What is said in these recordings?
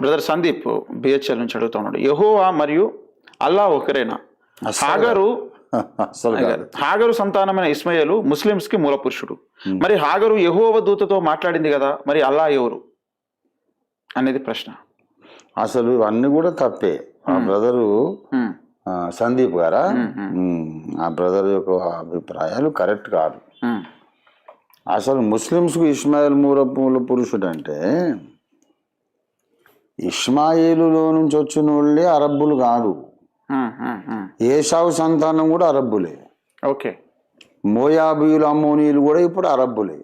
Brother Sandeep BHEL నుంచి అడుగుతా ఉన్నాడు. యహోవా మరియు అల్లా ఒకరేనా? కాదు. హాగరు సంతానమైన ఇస్మాయిలు ముస్లిమ్స్కి మూల పురుషుడు మరి హాగరు యహోవ దూతతో మాట్లాడింది కదా మరి అల్లా ఎవరు అనేది ప్రశ్న. అసలు ఇవన్నీ కూడా తప్పే. ఆ బ్రదరు సందీప్ గారా? ఆ బ్రదర్ యొక్క అభిప్రాయాలు కరెక్ట్ కాదు. అసలు ముస్లిమ్స్కు ఇస్మాయిల్ మూల మూల పురుషుడు అంటే ఇస్మాయిలులో నుంచి వచ్చిన వాళ్ళే అరబ్బులు కాదు. ఏషావు సంతానం కూడా అరబ్బులే. ఓకే. మోయాబీయులు అమ్మోనీయులు కూడా ఇప్పుడు అరబ్బులే?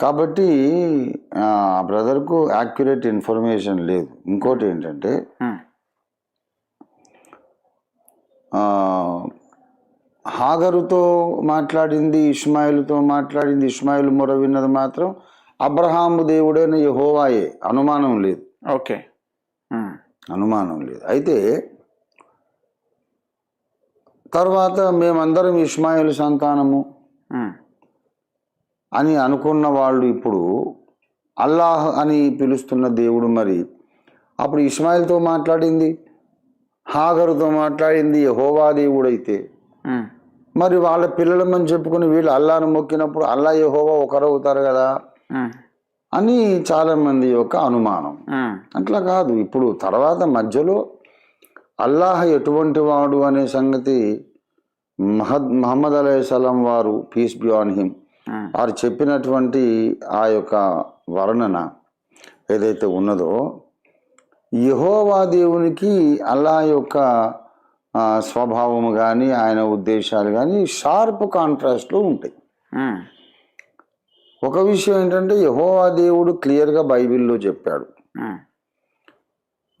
కాబట్టి ఆ బ్రదర్కు యాక్యురేట్ ఇన్ఫర్మేషన్ లేదు. ఇంకోటి ఏంటంటే హాగరుతో మాట్లాడింది ఇస్మాయిల్తో మాట్లాడింది ఇస్మాయిల్ మొర విన్నది మాత్రం అబ్రహాము దేవుడైన యహోవాయే. అనుమానం లేదు. ఓకే. అనుమానం లేదు. అయితే తర్వాత మేమందరం ఇస్మాయిల్ సంతానము అని అనుకున్న వాళ్ళు ఇప్పుడు అల్లాహ్ అని పిలుస్తున్న దేవుడు మరి అప్పుడు ఇస్మాయిల్తో మాట్లాడింది హాగరుతో మాట్లాడింది యహోవా దేవుడైతే. ఉమ్, మరి వాళ్ళ పిల్లలమని చెప్పుకుని వీళ్ళు అల్లాను మొక్కినప్పుడు అల్లా యహోవా ఒకరవుతారు కదా. అని చాలామంది యొక్క అనుమానం. అట్లా కాదు. ఇప్పుడు తర్వాత మధ్యలో అల్లాహ్ ఎటువంటి వాడు అనే సంగతి మహద్ మహమ్మద్ అలైహిస్సలాం వారు పీస్ బి ఆన్ హిమ్ వారు చెప్పినటువంటి ఆ యొక్క వర్ణన ఏదైతే ఉన్నదో యహోవా దేవునికి అల్లా యొక్క ఆ, స్వభావము కానీ ఆయన ఉద్దేశాలు కానీ షార్ప్ కాంట్రాస్ట్లో ఉంటాయి. ఒక విషయం ఏంటంటే యహోవా దేవుడు క్లియర్గా బైబిల్లో చెప్పాడు.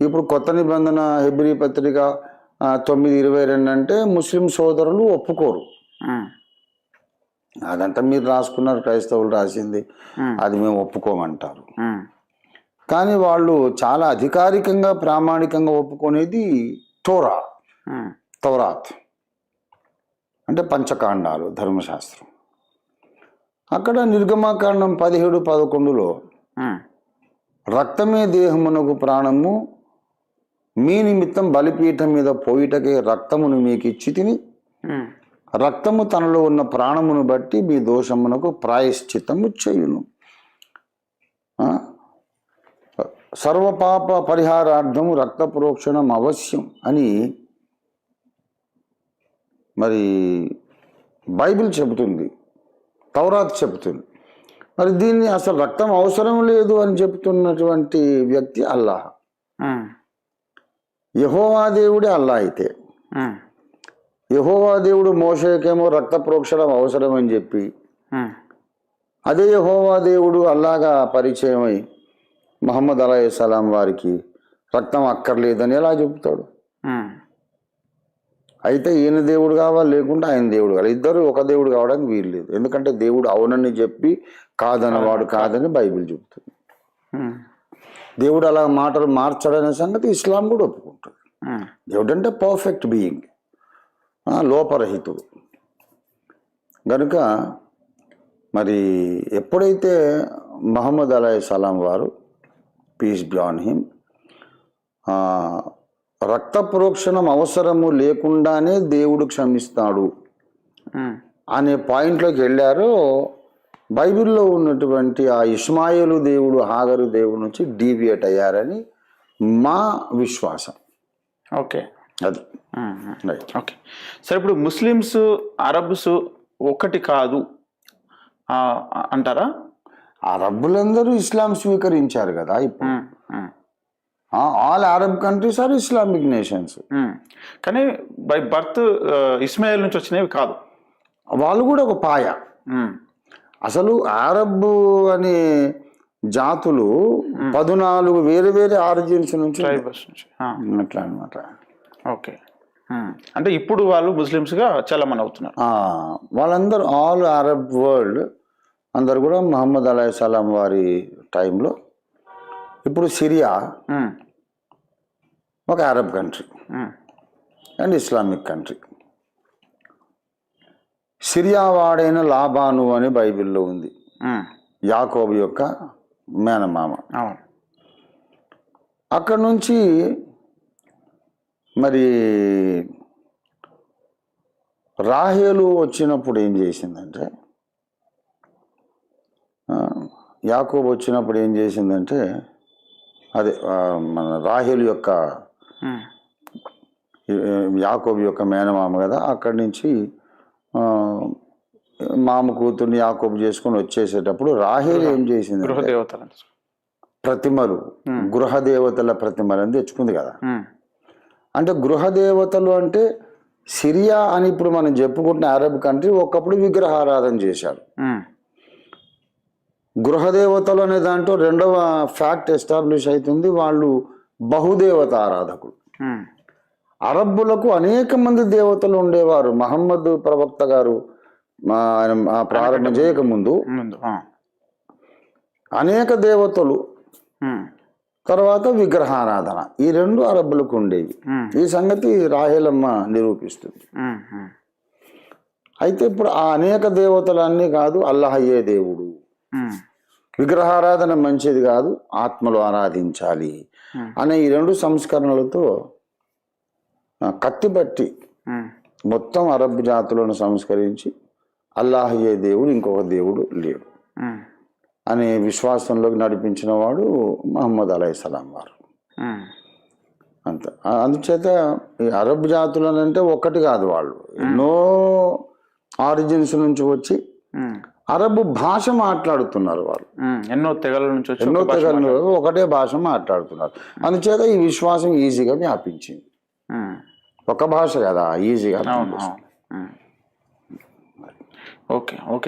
ఇప్పుడు కొత్త నిబంధన హెబ్రి పత్రిక తొమ్మిది ఇరవై రెండు అంటే ముస్లిం సోదరులు ఒప్పుకోరు. అదంతా మీరు రాసుకున్నారు క్రైస్తవులు రాసింది. అది మేము ఒప్పుకోమంటారు. కానీ వాళ్ళు చాలా అధికారికంగా ప్రామాణికంగా ఒప్పుకునేది తోరా. తౌరాత్. అంటే పంచకాండాలు ధర్మశాస్త్రం. అక్కడ నిర్గమాకాండం పదిహేడు పదకొండులో రక్తమే దేహమునకు ప్రాణము మీ నిమిత్తం బలిపీఠం మీద పోయిటకే రక్తమును మీకు ఇచ్చి తిని రక్తము తనలో ఉన్న ప్రాణమును బట్టి మీ దోషమునకు ప్రాయశ్చిత్తము చేయును? సర్వపాప పరిహారార్థము రక్త ప్రోక్షణం అవశ్యం అని మరి బైబిల్ చెబుతుంది. తౌరాత్ చెబుతుంది. మరి దీన్ని అసలు రక్తం అవసరం లేదు అని చెబుతున్నటువంటి వ్యక్తి అల్లాహ్. యహోవా దేవుడే అల్లా అయితే. యహోవా దేవుడు మోషకేమో రక్త ప్రోక్షణం అవసరం అని చెప్పి అదే యహోవా దేవుడు అల్లాగా పరిచయమై మహమ్మద్ అలహి సలాం వారికి రక్తం అక్కర్లేదని ఎలా చెబుతాడు? అయితే ఈయన దేవుడు కావాలి లేకుంటే ఆయన దేవుడు కావాలి. ఇద్దరు ఒక దేవుడు కావడానికి వీలు లేదు. ఎందుకంటే దేవుడు అవునని చెప్పి కాదన్నవాడు కాదని బైబిల్ చెబుతుంది. దేవుడు అలా మాటలు మార్చడనే సంగతి ఇస్లాం కూడా ఒప్పుకుంటుంది. దేవుడు అంటే పర్ఫెక్ట్ బీయింగ్ లోపరహితుడు. గనుక మరి ఎప్పుడైతే మహమ్మద్ అలహి సలాం వారు పీస్ బ్యాన్ హిమ్ రక్త ప్రోక్షణం అవసరము లేకుండానే దేవుడు క్షమిస్తాడు. అనే పాయింట్లోకి వెళ్ళారో బైబిల్లో ఉన్నటువంటి ఆ ఇస్మాయిలు దేవుడు హాగరు దేవుడు నుంచి డీవియేట్ అయ్యారని మా విశ్వాసం. ఓకే. అది. రైట్. ఓకే. సరే ఇప్పుడు ముస్లిమ్స్ అరబ్స్ ఒకటి కాదు. అంటారా? ఆ రబ్బులందరూ ఇస్లాం స్వీకరించారు కదా ఇప్పుడు. All Arab countries are Islamic nations. కానీ బై బర్త్ ఇస్మాయిల్ నుంచి వచ్చినవి కాదు. వాళ్ళు కూడా ఒక పాయ. ఉమ్, అసలు అరబ్ అనే జాతులు పద్నాలుగు వేరే వేరే ఆరిజిన్స్ నుంచి అట్లా అనమాట ఓకే. అంటే ఇప్పుడు వాళ్ళు ముస్లిమ్స్గా చలమన్ అవుతున్నారు. వాళ్ళందరూ ఆల్ అరబ్ వరల్డ్ అందరు కూడా మహమ్మద్ అలై సలాం వారి టైంలో ఇప్పుడు సిరియా ఒక Arab country. And Islamic country. Syria వాడైన లాబాను అని బైబిల్లో ఉంది. యాకోబు యొక్క మేనమామ. అక్కడ నుంచి మరి రాహేలు వచ్చినప్పుడు ఏం చేసిందంటే యాకోబు వచ్చినప్పుడు ఏం చేసిందంటే అదే మన రాహేలు యొక్క యాకోబు యొక్క మేనమామ కదా అక్కడి నుంచి మామ కూతుర్ని యాకోబు చేసుకొని వచ్చేసేటప్పుడు రాహేలు ఏం చేసింది ప్రతిమలు గృహ దేవతల ప్రతిమలు అని తెచ్చుకుంది కదా. అంటే గృహ దేవతలు అంటే సిరియా అని ఇప్పుడు మనం చెప్పుకుంటున్న అరబ్ కంట్రీ ఒకప్పుడు విగ్రహారాధన చేశారు. ఉమ్, గృహ దేవతలు అనే దాంట్లో రెండవ ఫ్యాక్ట్ ఎస్టాబ్లిష్ అవుతుంది వాళ్ళు బహుదేవత ఆరాధకులు అరబ్బులకు అనేక మంది దేవతలు ఉండేవారు. మహమ్మద్ ప్రవక్త గారు ఆయన ఆ ప్రారంభం చేయకముందు అనేక దేవతలు. తర్వాత విగ్రహారాధన. ఈ రెండు అరబ్బులకు ఉండేవి. ఈ సంగతి రాహేలమ్మ నిరూపిస్తుంది. అయితే ఇప్పుడు ఆ అనేక దేవతలన్నీ కాదు అల్లహయ్యే దేవుడు. విగ్రహారాధన మంచిది కాదు ఆత్మలు ఆరాధించాలి. అనే ఈ రెండు సంస్కరణలతో ఆ, కత్తిపట్టి ఉమ్, మొత్తం అరబ్ జాతులను సంస్కరించి అల్లాహయ్యే దేవుడు ఇంకొక దేవుడు లేడు. అనే విశ్వాసంలోకి నడిపించిన వాడు మహమ్మద్ అలైహిస్సలాం వారు అంత. అందుచేత ఈ అరబ్ జాతులను అంటే ఒక్కటి కాదు వాళ్ళు. ఎన్నో ఆరిజిన్స్ నుంచి వచ్చి అరబ్ భాష మాట్లాడుతున్నారు వాళ్ళు. ఎన్నో తెగల నుంచి ఎన్నో తెగలు ఒకటే భాష మాట్లాడుతున్నారు. అందుచేత ఈ విశ్వాసం ఈజీగా వ్యాపించింది. ఒక భాష కదా ఈజీగా. Okay okay.